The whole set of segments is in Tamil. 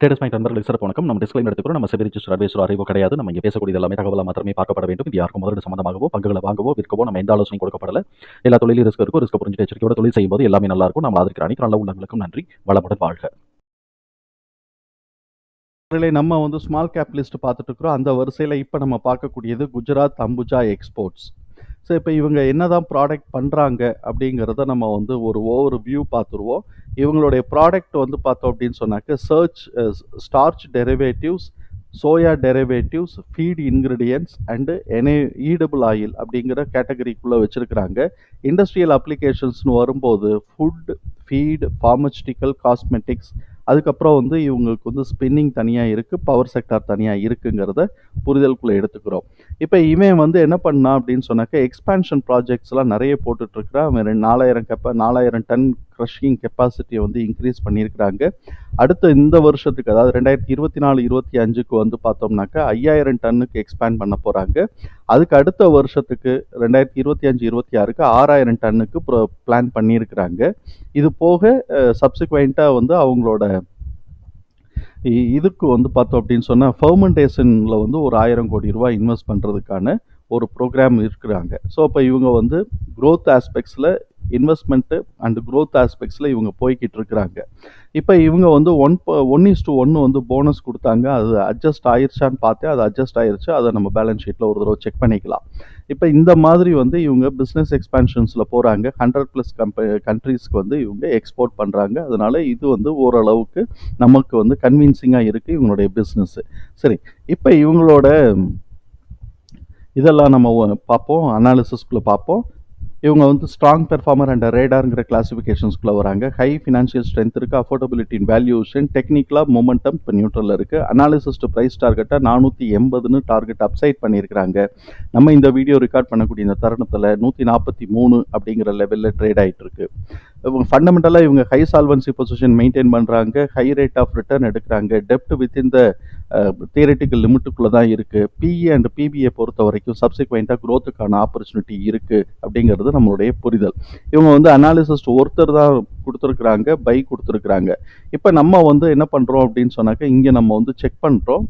ட்ரேடர்ஸ் பாயிண்ட் நண்பர்களுக்கு சிறப்பு வணக்கம். நம்ம டிஸ்கிளைம் எடுத்துக்கிறோம் நம்ம செபி ரிஜிஸ்டர் அட்வைசர் அறிவோ கிடையாது. நம்ம இங்கே பேசக்கூடிய எல்லாமே தகவலாக மாத்திரமே பார்க்கப்பட வேண்டும். இது யாருக்கும் முதலீடு சம்மந்தமாகவோ பங்குகளை வாங்கவோ விற்கவோ நம்ம எந்த ஆலோசனை கொடுக்கப்படல. எல்லா தொழிலும் ரிஸ்க் இருக்கும் ரிஸ்க் புரிஞ்சு எச்சரிக்கையோட தொழில் செய்யும்போது எல்லாமே நல்லா இருக்கும். நம்ம ஆதரிக்கிற அனைத்து நல்ல உள்ளங்களுக்கும் நன்றி. வளமுடன் வாழ்க. நம்ம வந்து ஸ்மால் கேப் லிஸ்ட் பார்த்துட்டு இருக்கிறோம். அந்த வரிசையில் இப்போ நம்ம பார்க்கக்கூடியது குஜராத் அம்புஜா எக்ஸ்போர்ட்ஸ் ஸோ இப்போ இவங்க என்னதான் ப்ராடக்ட் பண்ணுறாங்க அப்படிங்கிறத நம்ம வந்து ஒரு ஓவர் வியூ பார்த்துருவோம். இவங்களுடைய ப்ராடக்ட் வந்து பார்த்தோம் அப்படின்னு சொன்னாக்க search starch derivatives soya derivatives feed ingredients and inedible oil அப்படிங்கிற கேட்டகரிக்குள்ளே வச்சுருக்கிறாங்க. இண்டஸ்ட்ரியல் அப்ளிகேஷன்ஸ்னு வரும்போது ஃபுட் ஃபீட் ஃபார்மஸ்டிக்கல் காஸ்மெட்டிக்ஸ் அதுக்கப்புறம் வந்து இவங்களுக்கு வந்து ஸ்பின்னிங் தனியாக இருக்குது பவர் செக்டார் தனியாக இருக்குங்கிறத புரிதலுக்குள்ளே எடுத்துக்கிறோம். இப்போ இவன் வந்து என்ன பண்ணான் அப்படின்னு சொன்னாக்க எக்ஸ்பேன்ஷன் ப்ராஜெக்ட்ஸ்லாம் நிறைய போட்டுட்ருக்கிறான் அவன் ரெண்டு நாலாயிரம் கெப்பா நாலாயிரம் டன் க்ரஷிங் கெப்பாசிட்டியை வந்து இன்க்ரீஸ் பண்ணியிருக்கிறாங்க. அடுத்த இந்த வருஷத்துக்கு அதாவது ரெண்டாயிரத்தி இருபத்தி நாலு இருபத்தி அஞ்சுக்கு வந்து பார்த்தோம்னாக்கா ஐயாயிரம் டன்னுக்கு எக்ஸ்பேண்ட் பண்ண போகிறாங்க அதுக்கு அடுத்த வருஷத்துக்கு ரெண்டாயிரத்தி இருபத்தி அஞ்சு இருபத்தி ஆறுக்கு ஆறாயிரம் டன்னுக்கு பிளான் பண்ணியிருக்கிறாங்க. இது போக சப்சிக்வெண்ட்டாக வந்து அவங்களோட இதுக்கு வந்து பார்த்தோம் அப்படின்னு சொன்னால் ஃபர்மெண்டேஷனில் வந்து ஒரு ஆயிரம் கோடி ரூபாய் இன்வெஸ்ட் பண்ணுறதுக்கான ஒரு ப்ரோக்ராம் இருக்கிறாங்க. ஸோ அப்போ இவங்க வந்து க்ரோத் ஆஸ்பெக்ட்ஸில் இன்வெஸ்ட்மெண்ட்டு அண்ட் க்ரோத் ஆஸ்பெக்ட்ஸில் இவங்க போய்கிட்டு இருக்கிறாங்க. இப்போ இவங்க வந்து ஒன் ஒன் இஸ் டு ஒன்று வந்து போனஸ் கொடுத்தாங்க. அது அட்ஜஸ்ட் ஆயிடுச்சான்னு பார்த்தேன். அது அட்ஜஸ்ட் ஆயிடுச்சு அதை நம்ம பேலன்ஸ் ஷீட்டில் ஒரு தடவை செக் பண்ணிக்கலாம். இப்போ இந்த மாதிரி வந்து இவங்க பிஸ்னஸ் எக்ஸ்பேன்ஷன்ஸில் போகிறாங்க ஹண்ட்ரட் ப்ளஸ் கம்ப கண்ட்ரீஸ்க்கு வந்து இவங்க எக்ஸ்போர்ட் பண்ணுறாங்க அதனால இது வந்து ஓரளவுக்கு நமக்கு வந்து கன்வின்சிங்காக இருக்குது இவங்களுடைய பிஸ்னஸ்ஸு சரி இப்போ இவங்களோட இதெல்லாம் நம்ம பார்ப்போம். அனாலிசிஸ்குள்ளே பார்ப்போம். இவங்க வந்து ஸ்ட்ராங் பெர்ஃபார்மர் அண்ட் ரேடாருங்கிற கிளாசிஃபிகேஷன்ஸ்குள்ளே வராங்க. ஹை ஃபினான்ஷியல் ஸ்ட்ரென்த் இருக்குது அஃபோர்டபிலிட்டின் வேல்யூஷன் டெக்னிக்கலாக மொமெண்டம் இப்போ நியூட்ரலில் இருக்குது அனாலிசிஸ்ட் ப்ரைஸ் டார்கெட்டாக நானூற்றி எண்பதுன்னு டார்கெட் அப்சைட் பண்ணியிருக்கிறாங்க நம்ம இந்த வீடியோ ரெக்கார்ட் பண்ணக்கூடிய இந்த தருணத்தில் நூற்றி நாற்பத்தி மூணு அப்படிங்கிற லெவலில் ட்ரேட் ஆகிட்டு இருக்கு இவங்க ஃபண்டமெண்டலாக இவங்க ஹை சால்வன்சி பொசிஷன் மெயின்டைன் பண்ணுறாங்க ஹை ரேட் ஆஃப் ரிட்டர்ன் எடுக்கிறாங்க. டெப்ட் வித்தின் த தியரட்டிக்கல் லிமிட்டுக்குள்ளே தான் இருக்குது பிஇ அண்ட் பிபிஏ பொறுத்த வரைக்கும் சப்சிக்வெண்ட்டாக க்ரோத்துக்கான ஆப்பர்ச்சுனிட்டி இருக்குது அப்படிங்கிறது நம்மளுடைய புரிதல். இவங்க வந்து அனாலிசிஸ்ட் ஒருத்தர் தான் கொடுத்துருக்குறாங்க பை கொடுத்துருக்குறாங்க. இப்போ நம்ம வந்து என்ன பண்ணுறோம் அப்படின்னு சொன்னாக்க இங்கே நம்ம வந்து செக் பண்ணுறோம்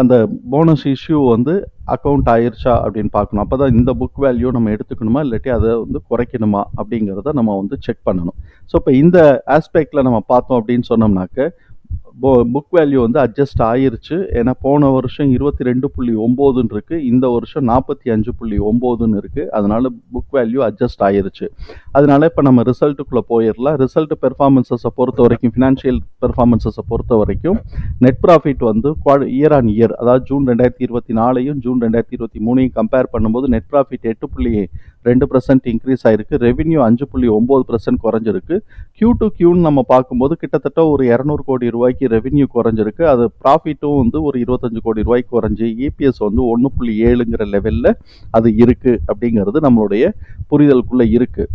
அந்த போனஸ் இஷ்யூ வந்து அக்கௌண்ட் ஆயிடுச்சா அப்படின்னு பார்க்கணும். அப்போ தான் இந்த புக் வேல்யூ நம்ம எடுத்துக்கணுமா இல்லாட்டி அதை வந்து குறைக்கணுமா அப்படிங்கிறத நம்ம வந்து செக் பண்ணணும். ஸோ இப்போ இந்த ஆஸ்பெக்டில் நம்ம பார்த்தோம் அப்படின்னு சொன்னோம்னாக்க புக் வேல்யூ வந்து அட்ஜஸ்ட் ஆயிருச்சு. ஏன்னா போன வருஷம் இருபத்தி ரெண்டு புள்ளி ஒம்போதுன்னு இருக்கு. இந்த வருஷம் நாற்பத்தி அஞ்சு புள்ளி ஒம்போதுன்னு இருக்கு. அதனால புக் வேல்யூ அட்ஜஸ்ட் ஆயிருச்சு. அதனால இப்போ நம்ம ரிசல்ட்டுக்குள்ளே போயிடலாம் ரிசல்ட் பெர்ஃபார்மன்ஸஸை பொறுத்த வரைக்கும் ஃபினான்ஷியல் பெர்ஃபார்மன்ஸஸை பொறுத்த வரைக்கும் நெட் ப்ராஃபிட் வந்து இயர் ஆன் இயர் அதாவது ஜூன் ரெண்டாயிரத்தி இருபத்தி நாலையும் ஜூன் ரெண்டாயிரத்தி இருபத்தி மூணையும் கம்பேர் பண்ணும்போது நெட் ப்ராஃபிட் எட்டு புள்ளி ரெண்டு பர்சன்ட் இன்க்ரீஸ் ஆயிருக்கு. ரெவென்யூ அஞ்சு புள்ளி ஒம்பது பர்சன்ட் குறைஞ்சிருக்கு. கியூ டு கியூன்னு நம்ம பார்க்கும்போது கிட்டத்தட்ட ஒரு இரநூறு கோடி ரூபாய்க்கு ரெவென்யூ குறைஞ்சிருக்கு. அது ப்ராஃபிட்டும் வந்து ஒரு இருபத்தஞ்சு கோடி ரூபாய்க்கு குறைஞ்சி இபிஎஸ் வந்து ஒன்று புள்ளி ஏழுங்கிற லெவலில் அது இருக்குது அப்படிங்கிறது நம்மளுடைய புரிதலுக்குள்ளே இருக்குது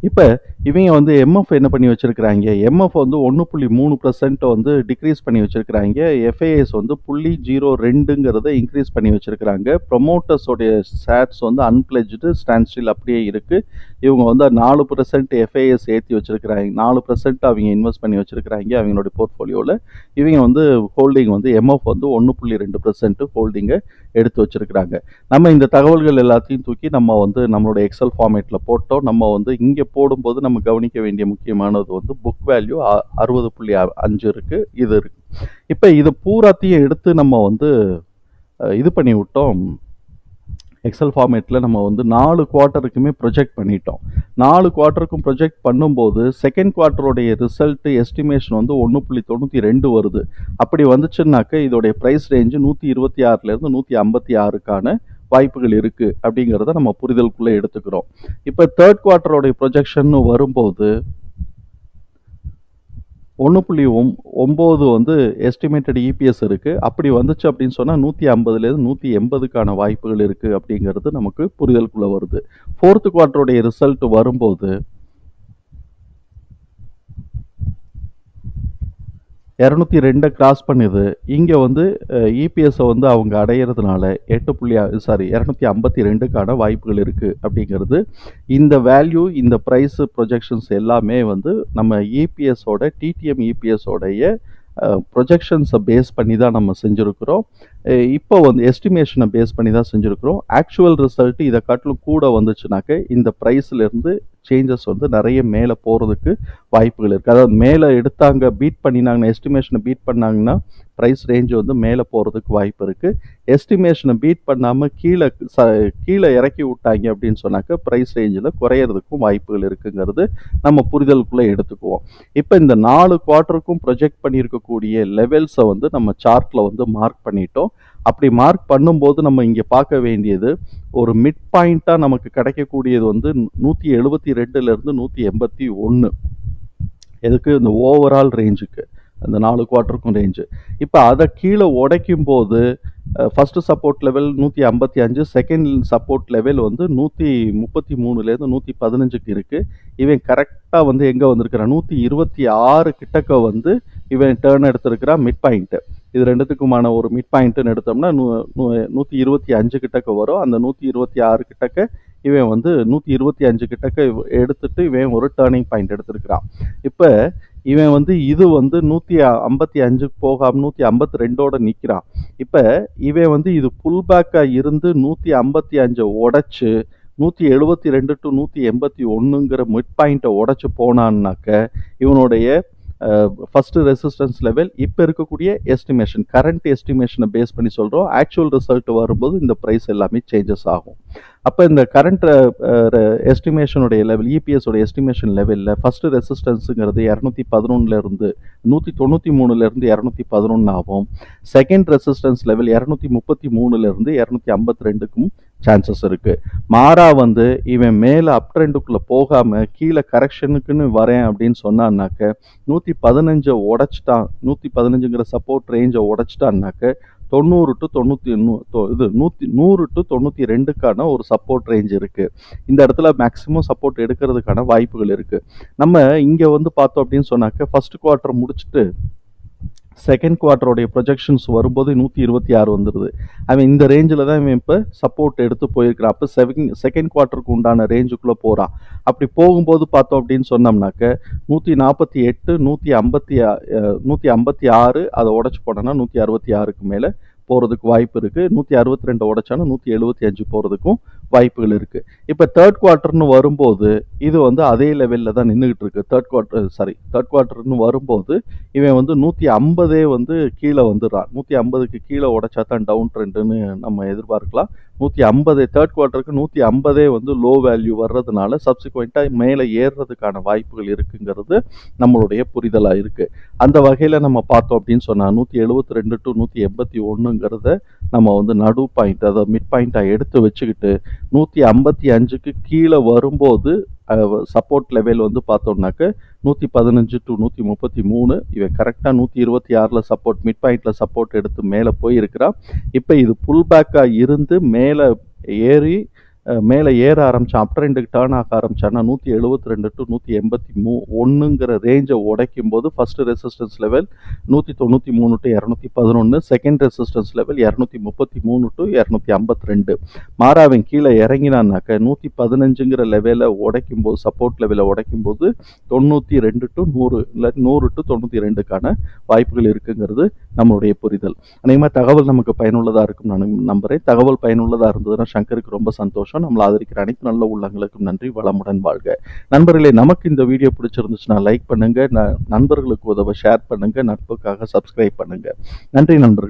இப்போ இவங்க வந்து எம்எஃப் என்ன பண்ணி வச்சிருக்கிறாங்க? எம்எஃப் வந்து ஒன்று புள்ளி மூணு வந்து டிக்ரீஸ் பண்ணி வச்சிருக்கிறாங்க. எஃப்ஐஎஸ் வந்து புள்ளி ஜீரோ ரெண்டுங்கிறத இன்க்ரீஸ் பண்ணி வச்சுருக்குறாங்க. ப்ரொமோட்டர்ஸோடைய ஷேர்ஸ் வந்து அன்பிளஜ்டு ஸ்டாண்ட் ஸ்டில் அப்படியே இருக்குது இவங்க வந்து நாலு பர்சன்ட் எஃப்ஐஎஸ் ஏற்றி வச்சிருக்கிறாங்க. நாலு பர்சன்ட் அவங்க இன்வெஸ்ட் பண்ணி வச்சிருக்கிறாங்க அவங்களுடைய போர்ட்ஃபோலியோவில் இவங்க வந்து ஹோல்டிங் வந்து எம்எஃப் வந்து ஒன்று புள்ளி ரெண்டு பர்சன்ட் ஹோல்டிங்கை எடுத்து வச்சிருக்கிறாங்க. நம்ம இந்த தகவல்கள் எல்லாத்தையும் தூக்கி நம்ம வந்து நம்மளோட எக்ஸல் ஃபார்மேட்டில் போட்டோம். நம்ம வந்து இங்கே போடும்போது நம்ம கவனிக்க வேண்டிய முக்கியமானது வந்து புக் வேல்யூ அறுபது புள்ளி அஞ்சு இருக்குது இது இருக்குது இப்போ இது பூராத்தையும் எடுத்து நம்ம வந்து இது பண்ணி விட்டோம் எக்ஸல் ஃபார்மேட்டில் நம்ம வந்து நாலு குவார்ட்டருக்குமே ப்ரொஜெக்ட் பண்ணிட்டோம். நாலு குவார்ட்டருக்கும் ப்ரொஜெக்ட் பண்ணும்போது செகண்ட் குவார்ட்டருடைய ரிசல்ட் எஸ்டிமேஷன் வந்து ஒன்று புள்ளி தொண்ணூற்றி ரெண்டு வருது. அப்படி வந்துச்சுன்னாக்க இதோடைய ப்ரைஸ் ரேஞ்சு நூற்றி இருபத்தி ஆறுலேருந்து நூற்றி ஐம்பத்தி ஆறுக்கான வாய்ப்புகள் இருக்குது அப்படிங்கிறத நம்ம புரிதலுக்குள்ளே எடுத்துக்கிறோம். இப்போ தேர்ட் குவார்ட்டரோடைய ப்ரொஜெக்ஷன் வரும்போது ஒன்று புள்ளி ஒம் ஒம்பது வந்து எஸ்டிமேட்டட் இபிஎஸ் இருக்குது அப்படி வந்துச்சு அப்படின்னு சொன்னால் நூற்றி ஐம்பதுலேருந்து நூற்றி எண்பதுக்கான வாய்ப்புகள் இருக்குது அப்படிங்கிறது நமக்கு புரிதலுக்குள்ளே வருது. ஃபோர்த்து குவார்ட்டருடைய ரிசல்ட் வரும்போது இரநூத்தி ரெண்டை கிராஸ் பண்ணுது. இங்கே வந்து இபிஎஸ்ஸை வந்து அவங்க அடையிறதுனால எட்டு புள்ளி சாரி இரநூத்தி ஐம்பத்தி ரெண்டுக்கான வாய்ப்புகள் இருக்குது அப்படிங்கிறது. இந்த வேல்யூ இந்த ப்ரைஸு ப்ரொஜெக்ஷன்ஸ் எல்லாமே வந்து நம்ம இபிஎஸ்ஸோட இபிஎஸோட டிடிஎம் இபிஎஸோடைய ப்ரொஜெக்ஷன்ஸை பேஸ் பண்ணி தான் நம்ம செஞ்சுருக்கிறோம். இப்போ வந்து எஸ்டிமேஷனை பேஸ் பண்ணி தான் செஞ்சுருக்கிறோம். ஆக்சுவல் ரிசல்ட் இதை காட்டிலும் கூட வந்துச்சுனாக்க இந்த ப்ரைஸ்லேருந்து சேஞ்சஸ் வந்து நிறைய மேலே போகிறதுக்கு வாய்ப்புகள் இருக்குது அதாவது மேலே எடுத்தாங்க பீட் பண்ணினாங்கன்னா எஸ்டிமேஷனை பீட் பண்ணாங்கன்னா ப்ரைஸ் ரேஞ்ச் வந்து மேலே போகிறதுக்கு வாய்ப்பு இருக்குது எஸ்டிமேஷனை பீட் பண்ணாமல் கீழே ச கீழே இறக்கி விட்டாங்க அப்படின்னு சொன்னாக்க ப்ரைஸ் ரேஞ்சில் குறையிறதுக்கும் வாய்ப்புகள் இருக்குங்கிறது நம்ம புரிதலுக்குள்ளே எடுத்துக்குவோம். இப்போ இந்த நாலு குவார்ட்டருக்கும் ப்ரொஜெக்ட் பண்ணியிருக்கக்கூடிய லெவல்ஸை வந்து நம்ம சார்ட்டில் வந்து மார்க் பண்ணிட்டோம். அப்படி மார்க் பண்ணும்போது நம்ம இங்கே பார்க்க வேண்டியது ஒரு மிட் பாயிண்ட்டாக நமக்கு கிடைக்கக்கூடியது வந்து நூற்றி எழுபத்தி ரெண்டுலேருந்து நூற்றி எண்பத்தி ஒன்று எதுக்கு? இந்த ஓவரால் ரேஞ்சுக்கு அந்த நாலு குவார்ட்டருக்கும் ரேஞ்சு இப்போ அதை கீழே உடைக்கும் போது ஃபஸ்ட்டு சப்போர்ட் லெவல் நூற்றி ஐம்பத்தி அஞ்சு செகண்ட் சப்போர்ட் லெவல் வந்து நூற்றி முப்பத்தி மூணுலேருந்து நூற்றி பதினஞ்சுக்கு இருக்குது இவன் கரெக்டாக வந்து எங்கே வந்திருக்கிறான்? நூற்றி இருபத்தி ஆறு கிட்டக்க வந்து இவன் டேர்ன் எடுத்திருக்கிறான் மிட் பாயிண்ட்டு இது ரெண்டுத்துக்குமான ஒரு மிட் பாயிண்ட்டுன்னு எடுத்தோம்னா நூ நூற்றி இருபத்தி அஞ்சு கிட்டக்க வரும். அந்த நூற்றி இருபத்தி ஆறு கிட்டக்க இவன் வந்து நூற்றி இருபத்தி அஞ்சு கிட்டக்க இவ- எடுத்துட்டு இவன் ஒரு டேர்னிங் பாயிண்ட் எடுத்திருக்கிறான். இப்போ இவன் வந்து இது வந்து நூற்றி ஐம்பத்தி அஞ்சுக்கு போகாம நூற்றி ஐம்பத்தி ரெண்டோட நிற்கிறான் இப்போ இவன் வந்து இது புல் பேக்காக இருந்து நூற்றி ஐம்பத்தி அஞ்சை உடைச்சு நூற்றி எழுபத்தி ரெண்டு டு நூற்றி எண்பத்தி ஒன்றுங்கிற மிட் பாயிண்ட்டை உடச்சி போனான்னாக்க இவனுடைய ஃபஸ்ட்டு ரெசிஸ்டன்ஸ் லெவல் இப்போ இருக்கக்கூடிய எஸ்டிமேஷன் கரண்ட் எஸ்டிமேஷனை பேஸ் பண்ணி சொல்கிறோம் ஆக்சுவல் ரிசல்ட் வரும்போது இந்த ப்ரைஸ் எல்லாமே சேஞ்சஸ் ஆகும். அப்போ இந்த கரண்ட் எஸ்டிமேஷனுடைய லெவல் இபிஎஸோட எஸ்டிமேஷன் லெவலில் ஃபஸ்ட்டு ரெசிஸ்டன்ஸுங்கிறது இரநூத்தி பதினொன்றுலேருந்து நூற்றி தொண்ணூற்றி மூணுலேருந்து இரநூத்தி பதினொன்று ஆகும். செகண்ட் ரெசிஸ்டன்ஸ் லெவல் இரநூத்தி முப்பத்தி மூணுலேருந்து இரநூத்தி ஐம்பத்தி ரெண்டுக்கும் சான்சஸ் இருக்குது மாறா வந்து இவன் மேலே அப் ட்ரெண்டுக்குள்ளே போகாமல் கீழே கரெக்ஷனுக்குன்னு வரேன் அப்படின்னு சொன்னான்னாக்க நூற்றி பதினஞ்சை உடச்சிட்டான் நூற்றி பதினஞ்சுங்கிற சப்போர்ட் ரேஞ்சை உடச்சிட்டான்னாக்க தொண்ணூறு டு தொண்ணூற்றி இது நூற்றி நூறு டு தொண்ணூற்றி ரெண்டுக்கான ஒரு சப்போர்ட் ரேஞ்ச் இருக்குது இந்த இடத்துல மேக்ஸிமம் சப்போர்ட் எடுக்கிறதுக்கான வாய்ப்புகள் இருக்குது நம்ம இங்கே வந்து பார்த்தோம் அப்படின்னு சொன்னாக்க ஃபர்ஸ்ட் குவார்ட்டர் முடிச்சுட்டு செகண்ட் குவார்ட்டருடைய ப்ரொஜெக்ஷன்ஸ் வரும்போது நூற்றி இருபத்தி ஆறு வந்துடுது அவன் இந்த ரேஞ்சில் தான் இவன் இப்போ சப்போர்ட் எடுத்து போயிருக்கிறான். அப்போ செகண்ட் செகண்ட் குவார்ட்டருக்கு உண்டான ரேஞ்சுக்குள்ளே போகிறான் அப்படி போகும்போது பார்த்தோம் அப்படின்னு சொன்னோம்னாக்க நூற்றி நாற்பத்தி எட்டு நூற்றி ஐம்பத்தி நூற்றி ஐம்பத்தி ஆறு அதை உடச்சி போனோன்னா நூற்றி அறுபத்தி ஆறுக்கு மேலே போகிறதுக்கு வாய்ப்பு இருக்குது நூற்றி அறுபத்தி ரெண்டு உடைச்சானா நூற்றி எழுபத்தி அஞ்சு போகிறதுக்கும் வாய்ப்புகள் இருக்குது இப்போ தேர்ட் குவார்ட்டர்னு வரும்போது இது வந்து அதே லெவலில் தான் நின்றுக்கிட்டு இருக்கு. தேர்ட் குவார்ட்டர் சாரி தேர்ட் குவார்ட்டர்னு வரும்போது இவன் வந்து நூற்றி ஐம்பதே வந்து கீழே வந்துடுறான். நூற்றி ஐம்பதுக்கு கீழே உடைச்சா தான் டவுன் ட்ரெண்டுன்னு நம்ம எதிர்பார்க்கலாம். நூற்றி ஐம்பது தேர்ட் குவார்ட்டருக்கு நூற்றி ஐம்பதே வந்து லோ வேல்யூ வர்றதுனால சப்சிக்வெண்ட்டாக மேலே ஏறுறதுக்கான வாய்ப்புகள் இருக்குங்கிறது நம்மளுடைய புரிதலாக இருக்குது அந்த வகையில் நம்ம பார்த்தோம் அப்படின்னு சொன்னால் நூற்றி எழுபத்தி ரெண்டு டு நூற்றி எண்பத்தி ஒன்றுங்கிறத நம்ம வந்து நடு பாயிண்ட் அதாவது மிட் பாயிண்ட்டாக எடுத்து வச்சுக்கிட்டு நூற்றி ஐம்பத்தி அஞ்சுக்கு கீழே வரும்போது சப்போர்ட் லெவல் வந்து பார்த்தோம்னாக்க நூற்றி பதினஞ்சு டு நூற்றி முப்பத்தி மூணு இவன் கரெக்டாக நூற்றி இருபத்தி ஆறில் சப்போர்ட் மிட் பாயிண்டில் சப்போர்ட் எடுத்து மேலே போயிருக்கிறான். இப்போ இது புல் பேக்காக இருந்து மேலே ஏறி மேலே ஏற ஆரம்பிச்சான் அப் ட்ரெண்டுக்கு டேர்ன் ஆக ஆரம்பிச்சான்னா நூற்றி எழுபத்தி ரெண்டு டு நூற்றி எண்பத்தி மூ ஒன்றுங்கிற ரேஞ்சை உடைக்கும் போது ஃபஸ்ட்டு ரெசிஸ்டன்ஸ் லெவல் நூற்றி தொண்ணூற்றி மூணு டு இரநூத்தி பதினொன்று செகண்ட் ரெசிஸ்டன்ஸ் லெவல் இரநூத்தி முப்பத்தி மூணு டு இரநூத்தி ஐம்பத்தி ரெண்டு. மாறாவன் கீழே இறங்கினான்னாக்க நூற்றி பதினஞ்சுங்கிற லெவலை உடைக்கும் போது சப்போர்ட் லெவலை உடைக்கும் போது தொண்ணூற்றி ரெண்டு டு நூறு இல்லை நூறு டு தொண்ணூற்றி ரெண்டுக்கான வாய்ப்புகள் இருக்குங்கிறது நம்மளுடைய புரிதல். அநேகமாக தகவல் நமக்கு பயனுள்ளதாக இருக்கும் நான் நம்புகிறேன் தகவல் பயனுள்ளதாக இருந்ததுன்னா சங்கருக்கு ரொம்ப சந்தோஷம். நம்மளை ஆதரிக்கிற அனைத்து நல்ல உள்ளங்களுக்கும் நன்றி வளமுடன் வாழ்க. நண்பர்களே நமக்கு இந்த வீடியோ பிடிச்சிருந்துச்சுன்னா லைக் பண்ணுங்க. நண்பர்களுக்கு உதவ ஷேர் பண்ணுங்க. நட்புக்காக சப்ஸ்கிரைப் பண்ணுங்க. நன்றி நண்பர்களே.